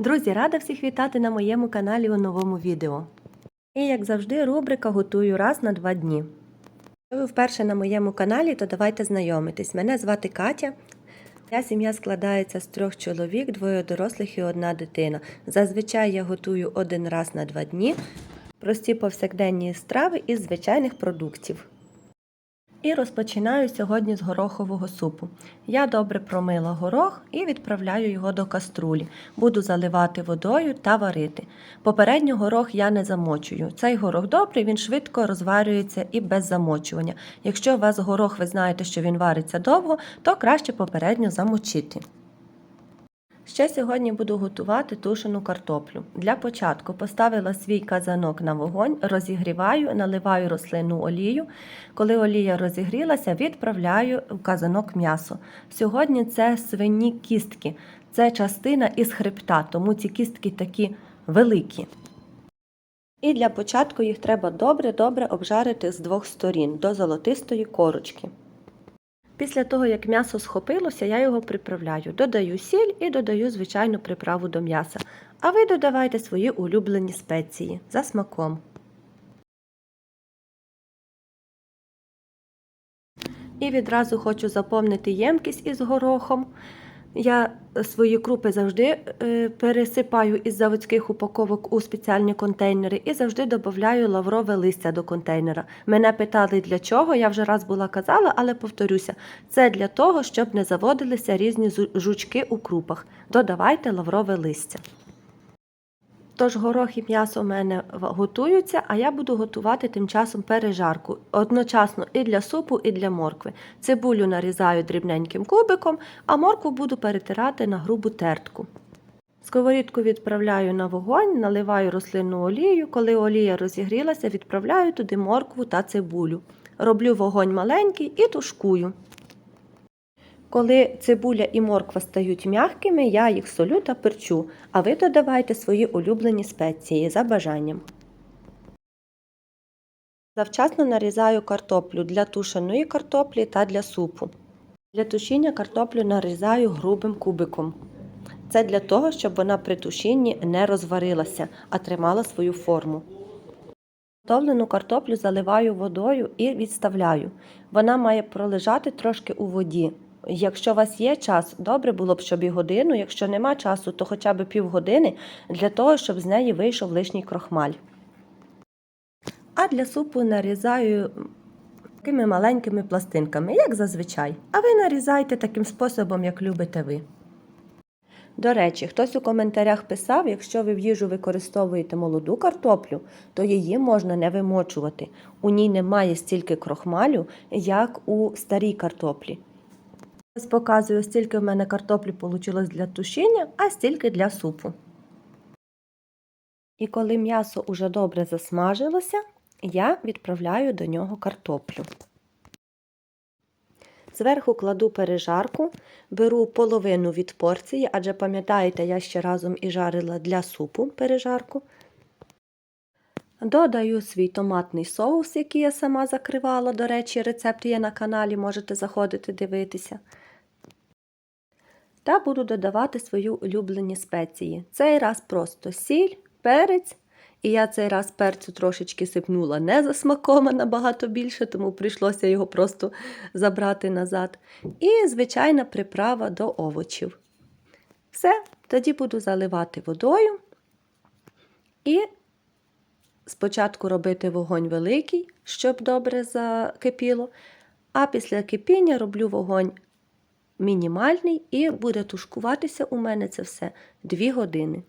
Друзі, рада всіх вітати на моєму каналі у новому відео. І як завжди, рубрика Готую раз на два дні. Якщо ви вперше на моєму каналі, то давайте знайомитись. Мене звати Катя. Моя сім'я складається з трьох чоловік, двоє дорослих і одна дитина. Зазвичай я готую один раз на два дні. Прості повсякденні страви із звичайних продуктів. І розпочинаю сьогодні з горохового супу. Я добре промила горох і відправляю його до каструлі. Буду заливати водою та варити. Попередньо горох я не замочую. Цей горох добрий, він швидко розварюється і без замочування. Якщо у вас горох, ви знаєте, що він вариться довго, то краще попередньо замочити. Ще сьогодні буду готувати тушену картоплю. Для початку поставила свій казанок на вогонь, розігріваю, наливаю рослинну олію. Коли олія розігрілася, відправляю в казанок м'ясо. Сьогодні це свині кістки, це частина із хребта, тому ці кістки такі великі. І для початку їх треба добре-добре обжарити з двох сторін до золотистої корочки. Після того, як м'ясо схопилося, я його приправляю. Додаю сіль і додаю звичайну приправу до м'яса. А ви додавайте свої улюблені спеції за смаком. І відразу хочу заповнити ємкість із горохом. Я свої крупи завжди е, пересипаю із заводських упаковок у спеціальні контейнери і завжди додаю лаврове листя до контейнера. Мене питали для чого, я вже раз була казала, але повторюся, це для того, щоб не заводилися різні жучки у крупах. Додавайте лаврове листя. Тож горох і м'ясо в мене готуються, а я буду готувати тим часом пережарку. Одночасно і для супу, і для моркви. Цибулю нарізаю дрібненьким кубиком, а моркву буду перетирати на грубу тертку. Сковорідку відправляю на вогонь, наливаю рослинну олію. Коли олія розігрілася, відправляю туди моркву та цибулю. Роблю вогонь маленький і тушкую. Коли цибуля і морква стають м'якими, я їх солю та перчу, а ви додавайте свої улюблені спеції за бажанням. Завчасно нарізаю картоплю для тушеної картоплі та для супу. Для тушіння картоплю нарізаю грубим кубиком. Це для того, щоб вона при тушінні не розварилася, а тримала свою форму. Готовлену картоплю заливаю водою і відставляю. Вона має пролежати трошки у воді. Якщо у вас є час, добре було б, щоб і годину. Якщо нема часу, то хоча б півгодини для того, щоб з неї вийшов лишній крохмаль. А для супу нарізаю такими маленькими пластинками, як зазвичай. А ви нарізайте таким способом, як любите ви. До речі, хтось у коментарях писав, якщо ви в їжу використовуєте молоду картоплю, то її можна не вимочувати. У ній немає стільки крохмалю, як у старій картоплі. Ось показую, стільки в мене картоплі вийшло для тушіння, а стільки для супу. І коли м'ясо уже добре засмажилося, я відправляю до нього картоплю. Зверху кладу пережарку, беру половину від порції, адже пам'ятаєте, я ще разом і жарила для супу пережарку. Додаю свій томатний соус, який я сама закривала. До речі, рецепт є на каналі, можете заходити дивитися. Та буду додавати свої улюблені спеції. Цей раз просто сіль, перець. І я цей раз перцю трошечки сипнула не за смаком, а набагато більше, тому прийшлося його просто забрати назад. І звичайна приправа до овочів. Все, тоді буду заливати водою і спочатку робити вогонь великий, щоб добре закипіло, а після кипіння роблю вогонь мінімальний і буде тушкуватися у мене це все 2 години.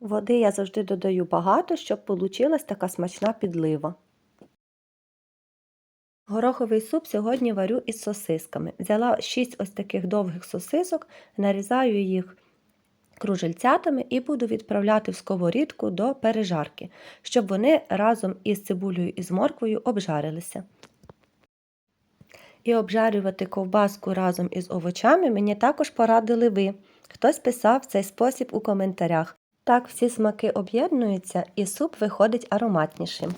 Води я завжди додаю багато, щоб вийшла така смачна підлива. Гороховий суп сьогодні варю із сосисками. Взяла 6 ось таких довгих сосисок, нарізаю їх кружельцятами і буду відправляти в сковорідку до пережарки, щоб вони разом із цибулею і з морквою обжарилися. І обжарювати ковбаску разом із овочами мені також порадили ви. Хтось писав цей спосіб у коментарях. Так всі смаки об'єднуються і суп виходить ароматнішим.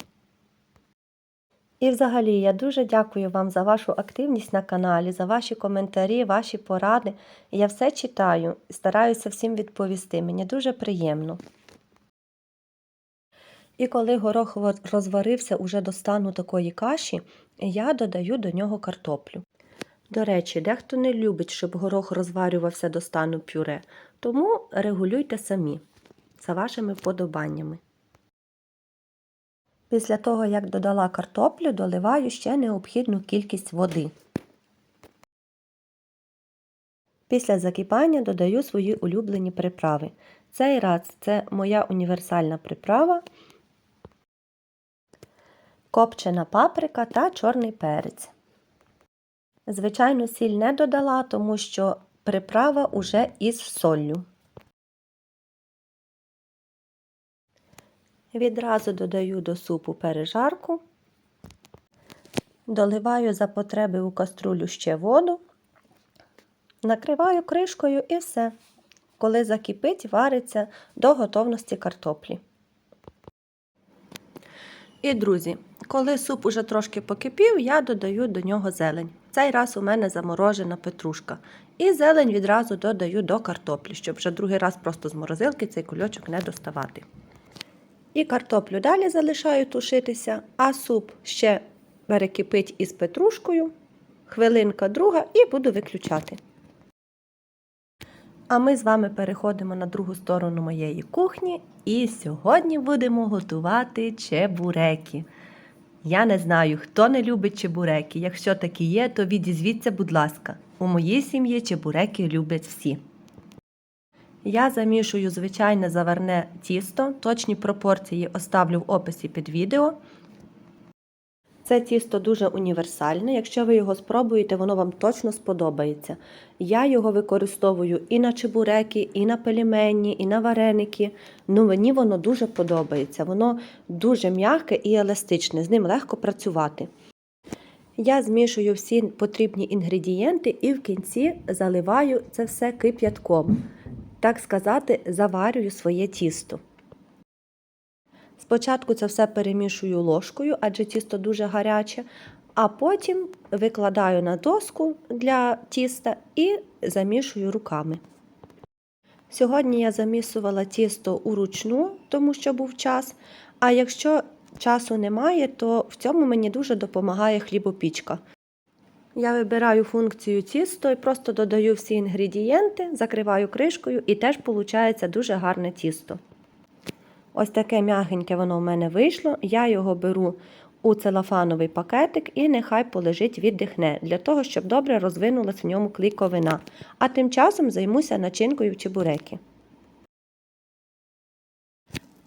І взагалі я дуже дякую вам за вашу активність на каналі, за ваші коментарі, ваші поради. Я все читаю і стараюся всім відповісти. Мені дуже приємно. І коли горох розварився уже до стану такої каші, я додаю до нього картоплю. До речі, дехто не любить, щоб горох розварювався до стану пюре, тому регулюйте самі за вашими вподобаннями. Після того, як додала картоплю, доливаю ще необхідну кількість води. Після закипання додаю свої улюблені приправи. Цей раз це моя універсальна приправа, копчена паприка та чорний перець. Звичайно, сіль не додала, тому що приправа уже із соллю. Відразу додаю до супу пережарку, доливаю за потреби у каструлю ще воду, накриваю кришкою і все. Коли закипить, вариться до готовності картоплі. І, друзі, коли суп уже трошки покипів, я додаю до нього зелень. Цей раз у мене заморожена петрушка. І зелень відразу додаю до картоплі, щоб вже другий раз просто з морозилки цей кульочок не доставати. І картоплю далі залишаю тушитися, а суп ще перекипить із петрушкою, хвилинка друга і буду виключати. А ми з вами переходимо на другу сторону моєї кухні і сьогодні будемо готувати чебуреки. Я не знаю, хто не любить чебуреки. Якщо такі є, то відізвіться, будь ласка. У моїй сім'ї чебуреки люблять всі. Я замішую звичайне заварне тісто, точні пропорції оставлю в описі під відео. Це тісто дуже універсальне. Якщо ви його спробуєте, воно вам точно сподобається. Я його використовую і на чебуреки, і на пельмені, і на вареники. Ну, мені воно дуже подобається. Воно дуже м'яке і еластичне, з ним легко працювати. Я змішую всі потрібні інгредієнти і в кінці заливаю це все кип'ятком. Так сказати, заварюю своє тісто. Спочатку це все перемішую ложкою, адже тісто дуже гаряче, а потім викладаю на доску для тіста і замішую руками. Сьогодні я замісувала тісто уручну, тому що був час. А якщо часу немає, то в цьому мені дуже допомагає хлібопічка. Я вибираю функцію тісто і просто додаю всі інгредієнти, закриваю кришкою і теж виходить дуже гарне тісто. Ось таке м'ягеньке воно в мене вийшло. Я його беру у целофановий пакетик і нехай полежить віддихне, для того, щоб добре розвинулась в ньому клейковина. А тим часом займуся начинкою чебуреки.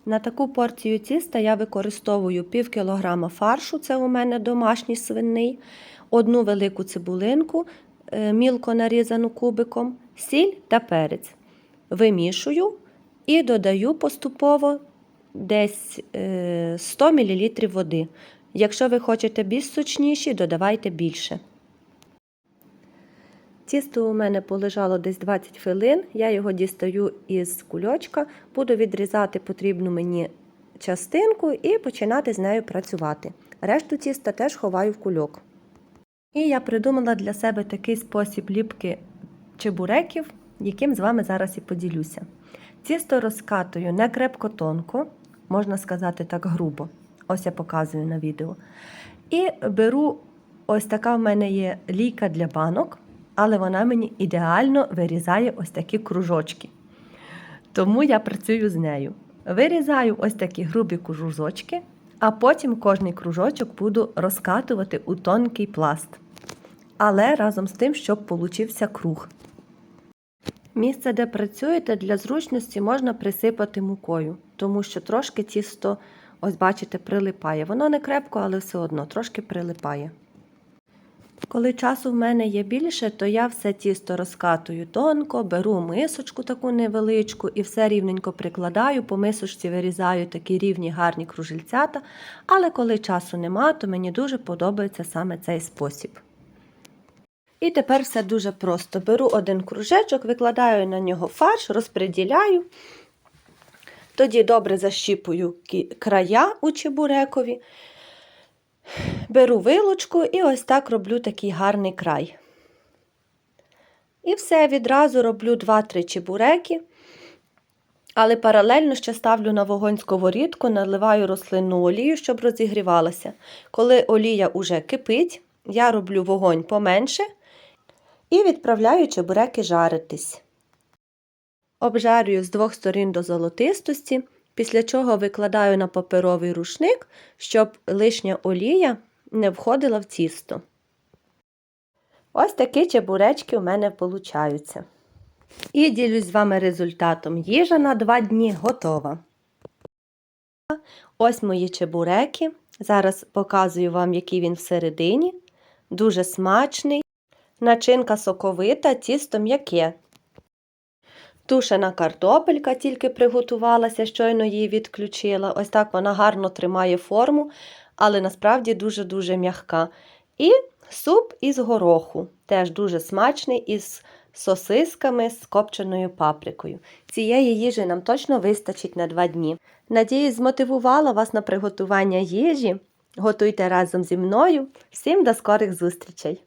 На таку порцію тіста я використовую пів кілограма фаршу, це у мене домашній свинний, одну велику цибулинку, е, мілко нарізану кубиком, сіль та перець. Вимішую і додаю поступово десь е, 100 мл води. Якщо ви хочете більш сочніші, додавайте більше. Тісто у мене полежало десь 20 хвилин, я його дістаю із кульочка, буду відрізати потрібну мені частинку і починати з нею працювати. Решту тіста теж ховаю в кульок. І я придумала для себе такий спосіб ліпки чебуреків, яким з вами зараз і поділюся. Тісто розкатую не крепко тонко, можна сказати так грубо. Ось я показую на відео. І беру ось така в мене є лійка для банок, але вона мені ідеально вирізає ось такі кружочки. Тому я працюю з нею. Вирізаю ось такі грубі кружочки, а потім кожний кружочок буду розкатувати у тонкий пласт. Але разом з тим, щоб получився круг. Місце, де працюєте, для зручності можна присипати мукою, тому що трошки тісто, ось бачите, прилипає. Воно не крепко, але все одно трошки прилипає. Коли часу в мене є більше, то я все тісто розкатую тонко, беру мисочку таку невеличку і все рівненько прикладаю, по мисочці вирізаю такі рівні гарні кружельцята. Але коли часу нема, то мені дуже подобається саме цей спосіб. І тепер все дуже просто. Беру один кружечок, викладаю на нього фарш, розподіляю. Тоді добре защіпую края у чебурекові. Беру вилочку і ось так роблю такий гарний край. І все, відразу роблю 2-3 чебуреки, але паралельно ще ставлю на вогонь сковорідку, наливаю рослинну олію, щоб розігрівалася. Коли олія уже кипить, я роблю вогонь поменше і відправляю чебуреки жаритись. Обжарюю з двох сторін до золотистості, після чого викладаю на паперовий рушник, щоб лишня олія не входила в тісто. Ось такі чебуречки у мене получаються. І ділюсь з вами результатом. Їжа на 2 дні готова. Ось мої чебуреки. Зараз показую вам, який він всередині. Дуже смачний. Начинка соковита, тісто м'яке. Тушена картопелька тільки приготувалася, щойно її відключила. Ось так вона гарно тримає форму, але насправді дуже-дуже м'ягка. І суп із гороху, теж дуже смачний, із сосисками з копченою паприкою. Цієї їжі нам точно вистачить на два дні. Надіюсь, змотивувала вас на приготування їжі. Готуйте разом зі мною. Всім до скорих зустрічей!